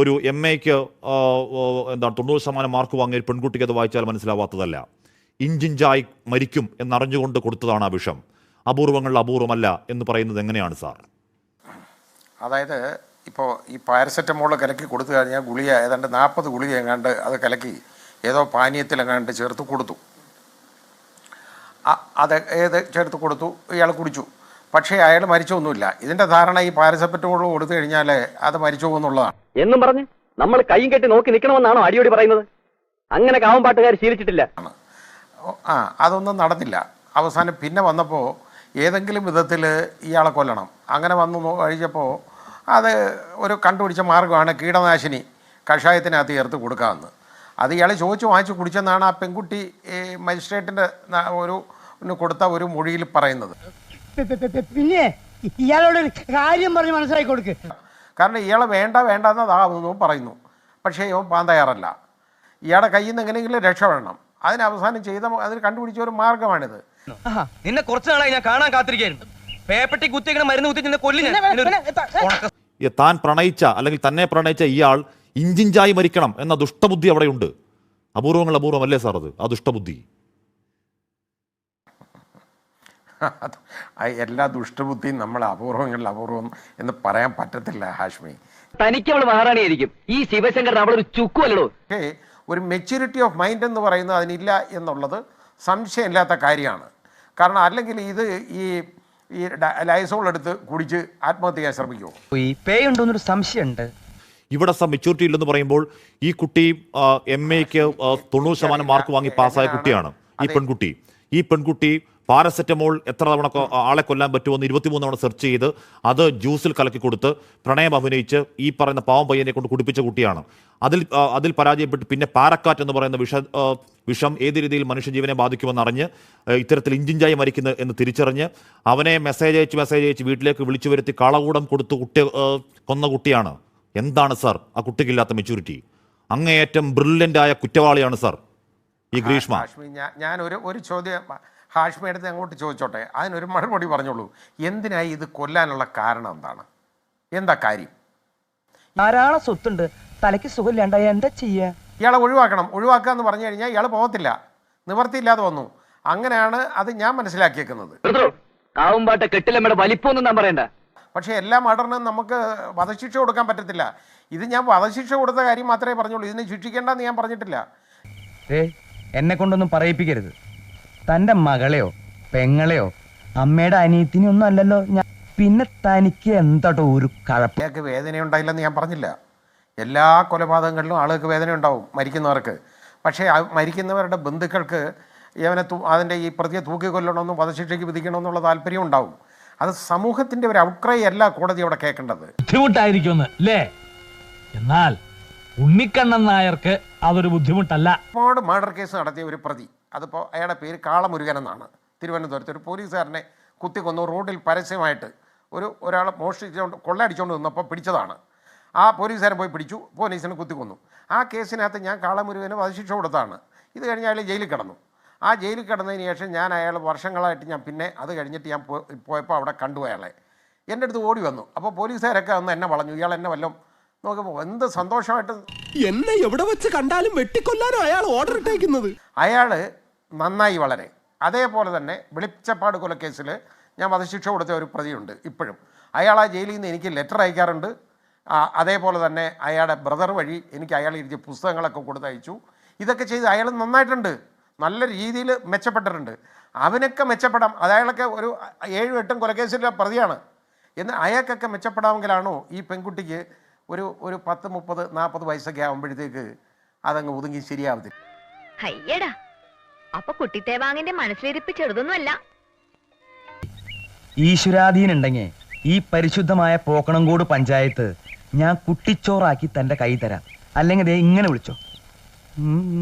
ഒരു എം എക്ക് എന്താണ് തൊണ്ണൂറ് ശതമാനം മാർക്ക് വാങ്ങിയ പെൺകുട്ടിക്ക് അത് വായിച്ചാൽ മനസ്സിലാവാത്തതല്ല. ഇഞ്ചിഞ്ചായി മരിക്കും എന്നറിഞ്ഞുകൊണ്ട് കൊടുത്തതാണ് ആ വിഷം. അപൂർവങ്ങളിൽ അപൂർവമല്ല എന്ന് പറയുന്നത് എങ്ങനെയാണ് സാർ? അതായത് ഇപ്പോൾ ഈ പാരസെറ്റമോൾ കലക്കി കൊടുത്തു കഴിഞ്ഞാൽ ഗുളിക ഏതാണ്ട് നാൽപ്പത് ഗുളിക എങ്ങാണ്ട് അത് കലക്കി ഏതോ പാനീയത്തിലെങ്ങാണ്ട് ചേർത്ത് കൊടുത്തു. അത് ഏത് ചേർത്ത് കൊടുത്തു? ഇയാൾ കുടിച്ചു. പക്ഷേ അയാൾ മരിച്ചൊന്നുമില്ല ഇതിന്റെ ധാരണ ഈ പാരസെപ്പറ്റോൾ കൊടുത്തു കഴിഞ്ഞാൽ അത് മരിച്ചു പോകുന്നുള്ളതാണ്. എന്നും പറഞ്ഞ് നമ്മൾ കൈയും കെട്ടി നോക്കി നിൽക്കണമെന്നാണോ അടിയോടി പറയുന്നത്? അങ്ങനെ കാവമ്പാട്ടുകാർ ശീലിച്ചിട്ടില്ല. ആ അതൊന്നും നടന്നില്ല. അവസാനം പിന്നെ വന്നപ്പോൾ ഏതെങ്കിലും വിധത്തിൽ ഇയാളെ കൊല്ലണം. അങ്ങനെ വന്നു കഴിച്ചപ്പോൾ അത് ഒരു കണ്ടുപിടിച്ച മാർഗമാണ് കീടനാശിനി കഷായത്തിനകത്ത് ചേർത്ത് കൊടുക്കാമെന്ന് അത് ഇയാൾ ചോദിച്ചു വാങ്ങിച്ചു കുടിച്ചെന്നാണ് ആ പെൺകുട്ടി മജിസ്ട്രേറ്റിന്റെ ഒരു കൊടുത്ത ഒരു മൊഴിയിൽ പറയുന്നത്. പിന്നെ ഇയാളോട് ഒരു കാര്യം പറഞ്ഞ് മനസ്സിലാക്കി കൊടുക്ക്. കാരണം ഇയാളെ വേണ്ട വേണ്ട എന്നതാകുന്നു പറയുന്നു. പക്ഷേ ഇവൻ പാൻ തയ്യാറല്ല. ഇയാളുടെ കയ്യിൽ നിന്ന് എങ്ങനെയെങ്കിലും രക്ഷപ്പെടണം അതിന് അവസാനം ചെയ്ത അതിന് കണ്ടുപിടിച്ച ഒരു മാർഗമാണിത്. നിന്നെ കുറച്ച് നാളായി ഞാൻ കാണാൻ കാത്തിരിക്കായിരുന്നു പേപ്പട്ടി കുത്തിങ്ങനെ മരുന്ന് കുത്തി നിന്നെ കൊല്ലി താൻ പ്രണയിച്ച അല്ലെങ്കിൽ തന്നെ പ്രണയിച്ച ഇയാൾ ഇഞ്ചിഞ്ചായി മരിക്കണം എന്ന ദുഷ്ടബുദ്ധി അവിടെയുണ്ട്. അപൂർവങ്ങൾ അപൂർവം അല്ലേ സാർ അത്? ആ ദുഷ്ടബുദ്ധി അത് ആ എല്ലാ ദുഷ്ടബുദ്ധിയും നമ്മൾ അപൂർവങ്ങളിൽ അപൂർവം എന്ന് പറയാൻ പറ്റത്തില്ല ഹാഷ്മി. തനിക്ക് അവൾ മഹാറാണിയായിരിക്കും. ഈ ശിവശങ്കർ അവളൊരു ചുക്കുമല്ലോ ഒരു മെച്യൂരിറ്റി ഓഫ് മൈൻഡ് എന്ന് പറയുന്നത് അതിനില്ല എന്നുള്ളത് സംശയമില്ലാത്ത കാര്യമാണ്. കാരണം അല്ലെങ്കിൽ ഇത് ഈ ഈ ലൈസോൾ എടുത്ത് കുടിച്ച് ആത്മഹത്യ ചെയ്യാൻ ശ്രമിക്കുമോ പേയുണ്ടോന്നൊരു സംശയമുണ്ട്. ഇവിടെ സം മെച്യൂരിറ്റി ഇല്ലെന്ന് പറയുമ്പോൾ ഈ കുട്ടി എം എക്ക് തൊണ്ണൂറ് ശതമാനം മാർക്ക് വാങ്ങി പാസ്സായ കുട്ടിയാണ്. ഈ പെൺകുട്ടി. ഈ പെൺകുട്ടി പാരസെറ്റമോൾ എത്ര തവണ ആളെ കൊല്ലാൻ പറ്റുമെന്ന് ഇരുപത്തിമൂന്ന് തവണ സെർച്ച് ചെയ്ത് അത് ജ്യൂസിൽ കലക്കി കൊടുത്ത് പ്രണയം അഭിനയിച്ച് ഈ പറയുന്ന പാവം പയ്യനെ കൊണ്ട് കുടിപ്പിച്ച കുട്ടിയാണ്. അതിൽ അതിൽ പരാജയപ്പെട്ട് പിന്നെ പാരക്കാറ്റ് എന്ന് പറയുന്ന വിഷ വിഷം ഏത് രീതിയിൽ മനുഷ്യജീവനെ ബാധിക്കുമെന്ന് അറിഞ്ഞ് ഇത്തരത്തിൽ ഇഞ്ചിഞ്ചായി മരിക്കുന്നു എന്ന് തിരിച്ചറിഞ്ഞ് അവനെ മെസ്സേജ് അയച്ച് മെസ്സേജ് അയച്ച് വീട്ടിലേക്ക് വിളിച്ചു വരുത്തി കളകൂടം കൊടുത്ത് കുട്ടി കൊന്ന കുട്ടിയാണ്. എന്താണ് സർ ആ കുട്ടിക്കില്ലാത്ത മെച്യൂരിറ്റി അങ്ങേയറ്റം ബ്രില്യന്റ് ആയ കുറ്റവാളിയാണ് സർ ഈ ഗ്രീഷ്മ. ഞാൻ ഒരു ഒരു ചോദ്യം ഹാഷ്മി എടുത്ത് അങ്ങോട്ട് ചോദിച്ചോട്ടെ അതിനൊരു മറുപടി പറഞ്ഞോളൂ. എന്തിനായി ഇത് കൊല്ലാനുള്ള കാരണം എന്താണ്? എന്താ കാര്യം? ധാരാളം സ്വത്തുണ്ട്. തലയ്ക്ക് സുഖമില്ലാണ്ടായ എന്താ ചെയ്യാ? ഇയാളെ ഒഴിവാക്കണം. ഒഴിവാക്കുക എന്ന് പറഞ്ഞു കഴിഞ്ഞാൽ ഇയാൾ പോകത്തില്ല. നിവർത്തിയില്ലാതെ വന്നു. അങ്ങനെയാണ് അത് ഞാൻ മനസ്സിലാക്കിയേക്കുന്നത്. പക്ഷെ പാട്ട കെട്ടിലമ്മയുടെ വലിപ്പമൊന്നും ഞാൻ പറയണ്ട. പക്ഷേ എല്ലാ മർഡറിനും നമുക്ക് വധശിക്ഷ കൊടുക്കാൻ പറ്റത്തില്ല. ഇത് ഞാൻ വധശിക്ഷ കൊടുത്ത കാര്യം മാത്രമേ പറഞ്ഞുള്ളൂ. ഇതിനെ ശിക്ഷിക്കേണ്ടെന്ന് ഞാൻ പറഞ്ഞിട്ടില്ല. എന്നെ കൊണ്ടൊന്നും പറയിപ്പിക്കരുത്. തന്റെ മകളെയോ പെങ്ങളെയോ അമ്മയുടെ അനിയത്തിനൊന്നും അല്ലല്ലോ ഞാൻ പിന്നെ തനിക്ക് എന്താട്ടോ ഒരു കഴപ്പ് അയാൾക്ക് വേദനയുണ്ടായില്ലെന്ന് ഞാൻ പറഞ്ഞില്ല. എല്ലാ കൊലപാതകങ്ങളിലും ആളുകൾക്ക് വേദന ഉണ്ടാവും മരിക്കുന്നവർക്ക്. പക്ഷേ ആ മരിക്കുന്നവരുടെ ബന്ധുക്കൾക്ക് ഇവനെ തൂ അതിന്റെ ഈ പ്രതിയെ തൂക്കിക്കൊല്ലണമെന്നും വധശിക്ഷയ്ക്ക് വിധിക്കണമെന്നുള്ള താല്പര്യം ഉണ്ടാവും. അത് സമൂഹത്തിന്റെ ഒരു ഔട്ട്ക്രൈ അല്ല കോടതി അവിടെ കേൾക്കേണ്ടത്. ബുദ്ധിമുട്ടായിരിക്കുമെന്ന് അല്ലേ? എന്നാൽ ഉണ്ണിക്കണ്ണൻ നായർക്ക് അതൊരു ബുദ്ധിമുട്ടല്ല. ഒരുപാട് മർഡർ കേസ് നടത്തിയ ഒരു പ്രതി. അതിപ്പോൾ അയാളുടെ പേര് കാളമുരുകൻ എന്നാണ്. തിരുവനന്തപുരത്ത് ഒരു പോലീസുകാരനെ കുത്തിക്കൊന്നു റോഡിൽ പരസ്യമായിട്ട് ഒരു ഒരാൾ മോഷ്ടിച്ചുകൊണ്ട് കൊള്ളയടിച്ചുകൊണ്ട് നിന്നപ്പോൾ പിടിച്ചതാണ്. ആ പോലീസുകാരൻ പോയി പിടിച്ചു പോലീസിനെ കുത്തിക്കൊന്നു. ആ കേസിനകത്ത് ഞാൻ കാളമുരുകന് വധശിക്ഷ കൊടുത്താണ്. ഇത് കഴിഞ്ഞ് അയാൾ ജയിലിൽ കിടന്നു. ആ ജയിലിൽ കിടന്നതിന് ശേഷം ഞാൻ അയാൾ വർഷങ്ങളായിട്ട് ഞാൻ പിന്നെ അത് കഴിഞ്ഞിട്ട് ഞാൻ പോയപ്പോൾ അവിടെ കണ്ടു അയാളെ. എന്റെ അടുത്ത് ഓടി വന്നു. അപ്പോൾ പോലീസുകാരൊക്കെ അന്ന് എന്നെ വളഞ്ഞു. ഇയാൾ എന്നെ വല്ലതും നോക്കുമ്പോൾ എന്ത് സന്തോഷമായിട്ട് എന്നെ എവിടെ വെച്ച് കണ്ടാലും വെട്ടിക്കൊല്ലാനോ അയാൾ ഓർഡർ ഇട്ടേക്കുന്നത്? അയാൾ നന്നായി വളരെ. അതേപോലെ തന്നെ വെളിച്ചപ്പാട് കൊലക്കേസിൽ ഞാൻ വധശിക്ഷ കൊടുത്ത ഒരു പ്രതിയുണ്ട് ഇപ്പോഴും. അയാൾ ആ ജയിലിൽ നിന്ന് എനിക്ക് ലെറ്റർ അയക്കാറുണ്ട്. അതേപോലെ തന്നെ അയാളുടെ ബ്രദർ വഴി എനിക്ക് അയാൾ എഴുതിയ പുസ്തകങ്ങളൊക്കെ കൊടുത്തയച്ചു. ഇതൊക്കെ ചെയ്ത് അയാൾ നന്നായിട്ടുണ്ട്. നല്ല രീതിയിൽ മെച്ചപ്പെട്ടിട്ടുണ്ട്. അവനൊക്കെ മെച്ചപ്പെടാം. അയാളൊക്കെ ഒരു ഏഴും എട്ടും കൊലക്കേസിലെ പ്രതിയാണ്. എന്ന് അയാൾക്കൊക്കെ മെച്ചപ്പെടാമെങ്കിലാണോ ഈ പെൺകുട്ടിക്ക് ഒരു ഒരു പത്ത് മുപ്പത് നാൽപ്പത് വയസ്സൊക്കെ ആകുമ്പോഴത്തേക്ക് അതങ്ങ് ഒതുങ്ങി ശരിയാവത്തില്ല. അപ്പൊ കുട്ടിത്തേവാങ്ങിന്റെ മനസ്സിലിരിപ്പ് ചെറുതൊന്നുമല്ല. ഈശ്വരാധീനുണ്ടെങ്കിൽ ഈ പരിശുദ്ധമായ പോക്കണംകോട് പഞ്ചായത്ത് ഞാൻ കുട്ടിച്ചോറാക്കി തന്റെ കൈ തരാം. അല്ലെങ്കിൽ ദേ ഇങ്ങനെ വിളിച്ചോ.